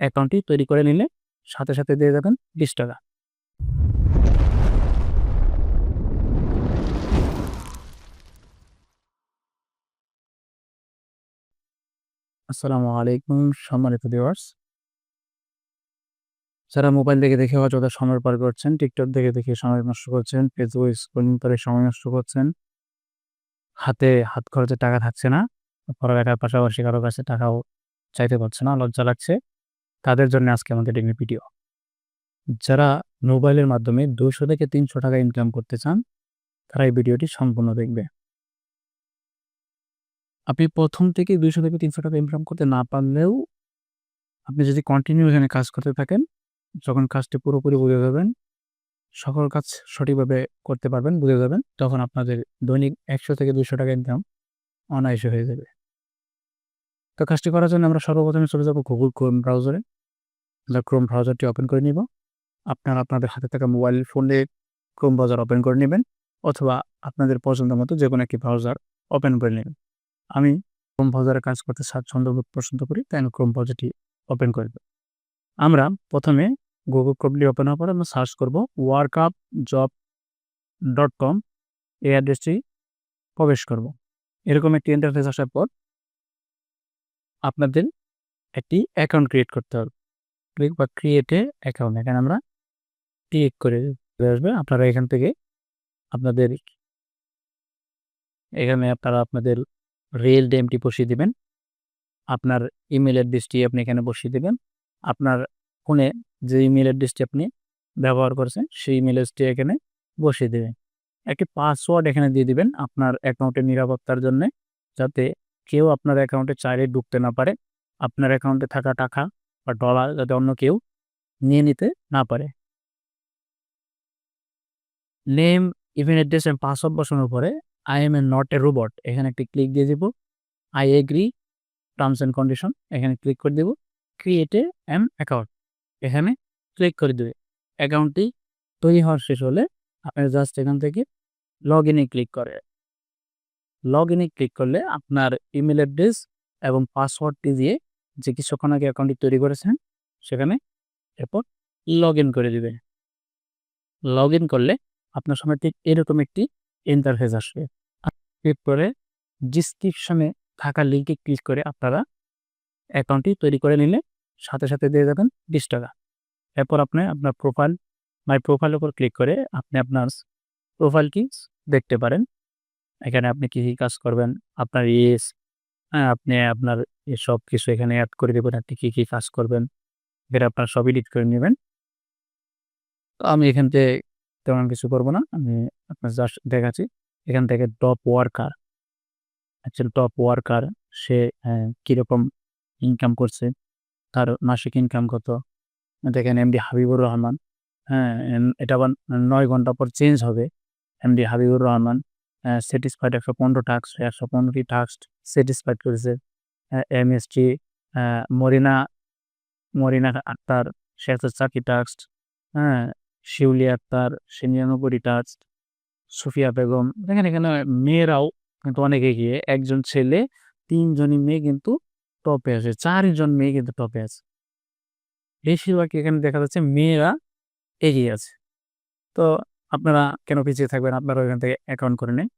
অ্যাকাউন্টটি তৈরি করে নিলে সাথে সাথে দিয়ে যাবেন বিশ টাকা। আসসালামু আলাইকুম, সম্মানিত ভিউয়ার্স যারা মোবাইল দেখে দেখে অযথা সময় পার করছেন, টিকটক দেখে দেখে সময় নষ্ট করছেন ফেসবুক স্ক্রলিং করে সময় নষ্ট করছেন, হাতে হাত খরচে টাকা থাকছে না, পড়ালেখার পাশাপাশি কারও কাছে টাকাও চাইতে পারছে না, লজ্জা লাগছে। তাদের জন্য আজকে আমাদের এই ভিডিও যারা মোবাইলের মাধ্যমে দুশো থেকে তিনশো টাকা ইনকাম করতে চান, তারা এই ভিডিওটি সম্পূর্ণ দেখবে। আপনি প্রথম থেকে দুইশো থেকে তিনশো টাকা ইনকাম করতে না পারলেও আপনি যদি কন্টিনিউ এখানে কাজ করতে থাকেন, যখন কাজটি পুরোপুরি বুঝে যাবেন, সকল কাজ সঠিকভাবে করতে পারবেন, বুঝে যাবেন, তখন আপনাদের দৈনিক একশো থেকে দুশো টাকা ইনকাম অনায়াসে হয়ে যাবে। তো কাজটি করার জন্য আমরা সর্বপ্রথমে চলে যাব গুগল ক্রোম ব্রাউজারে আমরা ক্রোম ব্রাউজারটি ওপেন করে নিব। আপনারা আপনাদের হাতে থাকা মোবাইল ফোনে ক্রোম ব্রাউজার ওপেন করে নেবেন অথবা আপনাদের পছন্দ মতো যে কোনো একটি ব্রাউজার ওপেন করে নেবেন। আমি ক্রোম ব্রাউজারে কাজ করতে স্বাচ্ছন্দ্য বোধ পছন্দ করি, তাই আমি ক্রোম ব্রাউজারটি ওপেন করে দেব। আমরা প্রথমে গুগল ক্রোমটি ওপেন হওয়ার পরে আমরা সার্চ করব work up job dot com এই অ্যাড্রেসটি প্রবেশ করব। এরকম একটি ইন্টারফেস আসার পর আপনাদের একটি অ্যাকাউন্ট ক্রিয়েট করতে হবে। ক্লিক বা ক্রিয়েটে অ্যাকাউন্ট এখানে আমরা ক্লিক করে আসবে। আপনারা এখান থেকে আপনাদের এখানে আপনারা আপনাদের রিয়েল ডেমটি বসিয়ে দেবেন। আপনার ইমেল অ্যাড্রেসটি আপনি এখানে বসিয়ে দেবেন। আপনার ফোনে যে ইমেল অ্যাড্রেসটি আপনি ব্যবহার করছেন, সেই ইমেল অ্যাড্রেসটি এখানে বসিয়ে দেবেন। একটি পাসওয়ার্ড এখানে দিয়ে দিবেন আপনার অ্যাকাউন্টের নিরাপত্তার জন্য, যাতে কেউ আপনার অ্যাকাউন্টে চাইলে ঢুকতে না পারে। আপনার অ্যাকাউন্টে থাকা টাকা বা ডলার যাতে অন্য কেউ নিয়ে নিতে না পারে। নেম ইভেন অ্যাড্রেস এবং পাসওয়ার্ড বসানোর পরে I am a not a robot এখানে একটি ক্লিক দিয়ে দিব। I agree terms and condition এখানে ক্লিক করে দেব। ক্রিয়েটে অ্যান অ্যাকাউন্ট এখানে ক্লিক করে দেবে। অ্যাকাউন্টটি তৈরি হওয়ার শেষ হলে আপনি জাস্ট এখান থেকে লগ ইনে ক্লিক করে। লগ ইনে ক্লিক করলে আপনার ইমেল অ্যাড্রেস এবং পাসওয়ার্ডটি দিয়ে যে কিছুক্ষণ আগে অ্যাকাউন্টটি তৈরি করেছেন, সেখানে এরপর লগ ইন করে দিবে লগ ইন করলে আপনার সময় ঠিক এরকম একটি ইন্টারফেস আসবে। ক্লিক করে ডিসক্রিপশনে থাকা লিঙ্কে ক্লিক করে আপনারা অ্যাকাউন্টটি তৈরি করে নিলে সাথে সাথে দিয়ে যাবেন বিশ টাকা। এরপর আপনি আপনার প্রোফাইল মাই প্রোফাইল উপর ক্লিক করে আপনি আপনার প্রোফাইলটি দেখতে পারেন। এখানে আপনি কী কী কাজ করবেন? আপনার হ্যাঁ আপনি আপনার সব কিছু এখানে অ্যাড করে দেবেন। আপনি কী কী কাজ করবেন? এখানে আপনার সব এডিট করে নেবেন। তো আমি এখান থেকে তেমন কিছু করব না। আমি আপনার জাস্ট দেখাচ্ছি। এখান থেকে top worker actually top worker সে কীরকম ইনকাম করছে? তার মাসিক ইনকাম কত? দেখেন এমডি হাবিবুর রহমান হ্যাঁ এটা আবার নয় ঘণ্টা পর চেঞ্জ হবে। এমডি হাবিবুর রহমান স্যাটিসফাইড একশো পনেরো টাস্ক একশো পনেরোটি টাক্স স্যাটিসফাইড করেছে। এমএসটি মরিনা মরিনা আক্তার, সে একশো চারটি টাক্স হ্যাঁ শিউলি আক্তার, সে নিরানব্বইটি টাক্স সুফিয়া বেগম, দেখেন এখানে মেয়েরাও কিন্তু অনেক এগিয়ে, একজন ছেলে, তিনজনই মেয়ে কিন্তু টপে আছে, চারজন মেয়ে কিন্তু টপে আছে। বেশিরভাগ এখানে দেখা যাচ্ছে মেয়েরা এগিয়ে আছে। তো আপনারা কেন পিছিয়ে থাকবেন? আপনারা ওইখান থেকে অ্যাকাউন্ট করে নেন।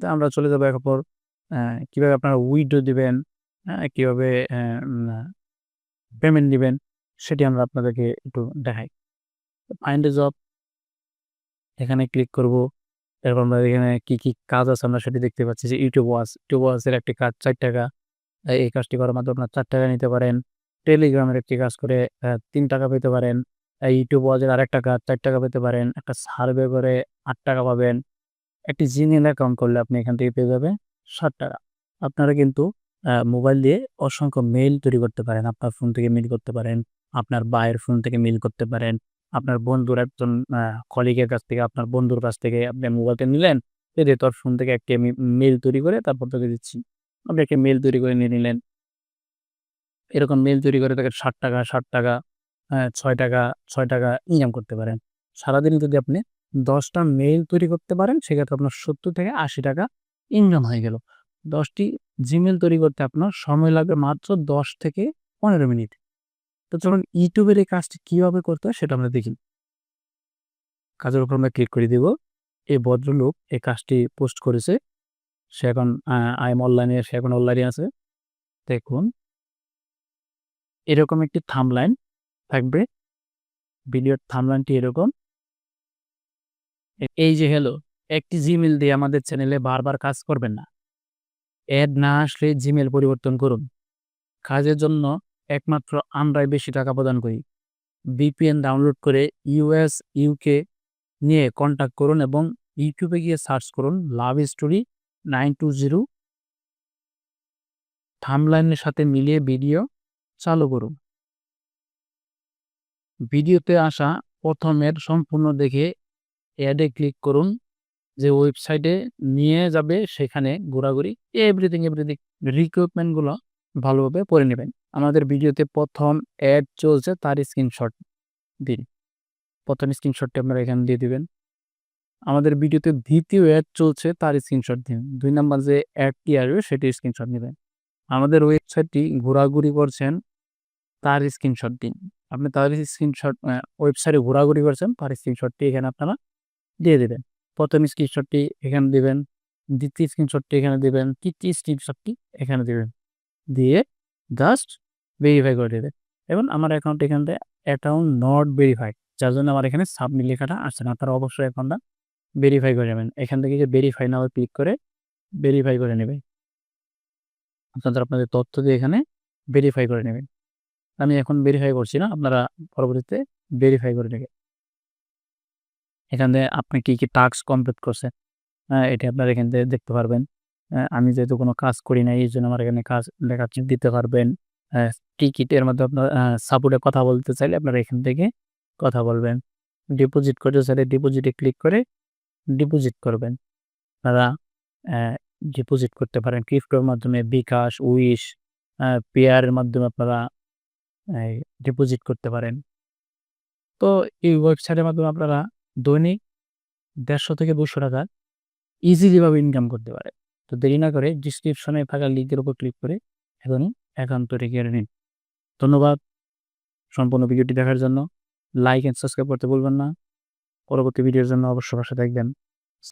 তো আমরা চলে যাব এরপর কীভাবে আপনারা উইডো দিবেন কীভাবে পেমেন্ট দিবেন, সেটি আমরা আপনাদেরকে একটু দেখাই। ফাইন্ড জব এখানে ক্লিক করব। এরপর আমরা এখানে কি কি কাজ আছে আমরা সেটি দেখতে পাচ্ছি যে ইউটিউব ওয়াচ ইউটিউব ওয়াচের একটি কাজ, চার টাকা। এই কাজটি করার মাধ্যমে আপনার চার টাকা নিতে পারেন। টেলিগ্রামের একটি কাজ করে তিন টাকা পেতে পারেন। ইউটিউব ওয়াচের আরেকটা কাজ চার টাকা পেতে পারেন, একটা সার্ভে করে আট টাকা পাবেন। একটি জিমেল অ্যাকাউন্ট করলে আপনি এখান থেকে পেয়ে যাবেন ষাট টাকা। আপনারা কিন্তু মোবাইল দিয়ে অসংখ্য মেইল তৈরি করতে পারেন। আপনার ফোন থেকে মেইল করতে পারেন, আপনার বায়ের ফোন থেকে মেইল করতে পারেন, আপনার বন্ধুর একজন কলিগের কাছ থেকে, আপনার বন্ধুর কাছ থেকে আপনি মোবাইলটা নিলেন যে তোর ফোন থেকে একটি আমি মেল তৈরি করে তারপর তোকে দিচ্ছি। আপনি একটা মেল তৈরি করে নিয়ে নিলেন। এরকম মেল তৈরি করে তাকে ষাট টাকা ষাট টাকা ছয় টাকা ছয় টাকা ইনকাম করতে পারেন। সারাদিন যদি আপনি দশটা মেইল তৈরি করতে পারেন, সেক্ষেত্রে আপনার সত্তর থেকে আশি টাকা ইনকাম হয়ে গেল। দশটি জিমেল তৈরি করতে আপনার সময় লাগবে মাত্র দশ থেকে পনেরো মিনিট। তো চলুন ইউটিউবের এই কাজটি কীভাবে করতে হয় সেটা আমরা দেখি। কাজের উপর আমরা ক্লিক করে দিব। এই ভদ্রলোক এই কাজটি পোস্ট করেছে। সে এখন আই এম অনলাইনে সে এখন অনলাইনে আছে। দেখুন। এরকম একটি থামলাইন থাকবে। ভিডিওর থামলাইনটি এরকম। এই যে হ্যালো একটি জিমেল দিয়ে আমাদের চ্যানেলে বারবার কাজ করবেন না। অ্যাড না আসলে জিমেল পরিবর্তন করুন। কাজের জন্য একমাত্র আমরাই বেশি টাকা প্রদান করি। বিপিএন ডাউনলোড করে ইউএস ইউকে নিয়ে কন্ট্যাক্ট করুন এবং ইউটিউবে গিয়ে সার্চ করুন love story nine two zero থামলাইনের সাথে মিলিয়ে ভিডিও চালু করুন। ভিডিওতে আসা প্রথমের সম্পূর্ণ দেখে অ্যাডে ক্লিক করুন। যে ওয়েবসাইটে নিয়ে যাবে, সেখানে ঘোরাঘুরি এভরিথিং এভরিথিং রিক্রুটমেন্টগুলো ভালোভাবে পড়ে নেবেন। আমাদের ভিডিওতে প্রথম অ্যাড চলছে, তার স্ক্রিনশট দিন। প্রথম স্ক্রিনশটটি আপনারা এখানে দিয়ে দিবেন। আমাদের ভিডিওতে দ্বিতীয় অ্যাড চলছে, তার স্ক্রিনশট দিন। দুই নাম্বার যে অ্যাডটি আসবে, সেটি স্ক্রিনশট নেবেন। আমাদের ওয়েবসাইটটি ঘোরাঘুরি করছেন, তার স্ক্রিনশট দিন। আপনি তার স্ক্রিনশট ওয়েবসাইটে ঘোরাঘুরি করছেন তার স্ক্রিনশটটি এখানে আপনারা দিয়ে দেবেন। প্রথম স্ক্রিনশটটি এখানে দেবেন, দ্বিতীয় স্ক্রিনশটটি এখানে দেবেন, তৃতীয় স্ক্রিনশটটি এখানে দেবেন। দিয়ে জাস্ট ভেরিফাই করে দেবেন। এবং আমার অ্যাকাউন্ট এখানে অ্যাকাউন্ট নট ভেরিফাইড যার জন্য আমার এখানে সাবমিট লেখাটা আসছে না তারা অবশ্যই অ্যাকাউন্টটা ভেরিফাই করে নেবেন। এখান থেকে যে ভেরিফাই নাও ক্লিক করে ভেরিফাই করে নেবে আপনাদের আপনাদের তথ্য দিয়ে এখানে ভেরিফাই করে নেবেন। আমি এখন ভেরিফাই করছি না, আপনারা পরবর্তীতে ভেরিফাই করে নেবেন এখানে আপনি কি কি টাস্ক কমপ্লিট করছেন? এটা আপনারা এখান থেকে দেখতে পারবেন। আমি যেহেতু কোনো কাজ করি না এই জন্য আমার এখানে কাজ দেখাচ্ছি, দিতে পারবেন। টিকিটের মধ্যে আপনার সাপোর্টে কথা বলতে চাইলে আপনারা এখান থেকে কথা বলবেন। ডিপোজিট করতে চাইলে ডিপোজিটে ক্লিক করে ডিপোজিট করবেন। আপনারা ডিপোজিট করতে পারেন। ক্রিপ্টোর মাধ্যমে বিকাশ উইশ পেয়ারের মাধ্যমে আপনারা ডিপোজিট করতে পারেন। তো এই ওয়েবসাইটের মাধ্যমে আপনারা দৈনিক দেড়শো থেকে দুশো টাকা ইজিলিভাবে ইনকাম করতে পারে। তো দেরি না করে ডিসক্রিপশনে থাকা লিঙ্কের উপর ক্লিক করে এখনই অ্যাকাউন্ট তৈরি করে নিন। ধন্যবাদ সম্পূর্ণ ভিডিওটি দেখার জন্য। লাইক অ্যান্ড সাবস্ক্রাইব করতে বলবেন না। পরবর্তী ভিডিওর জন্য অবশ্যই পাশে থাকবেন।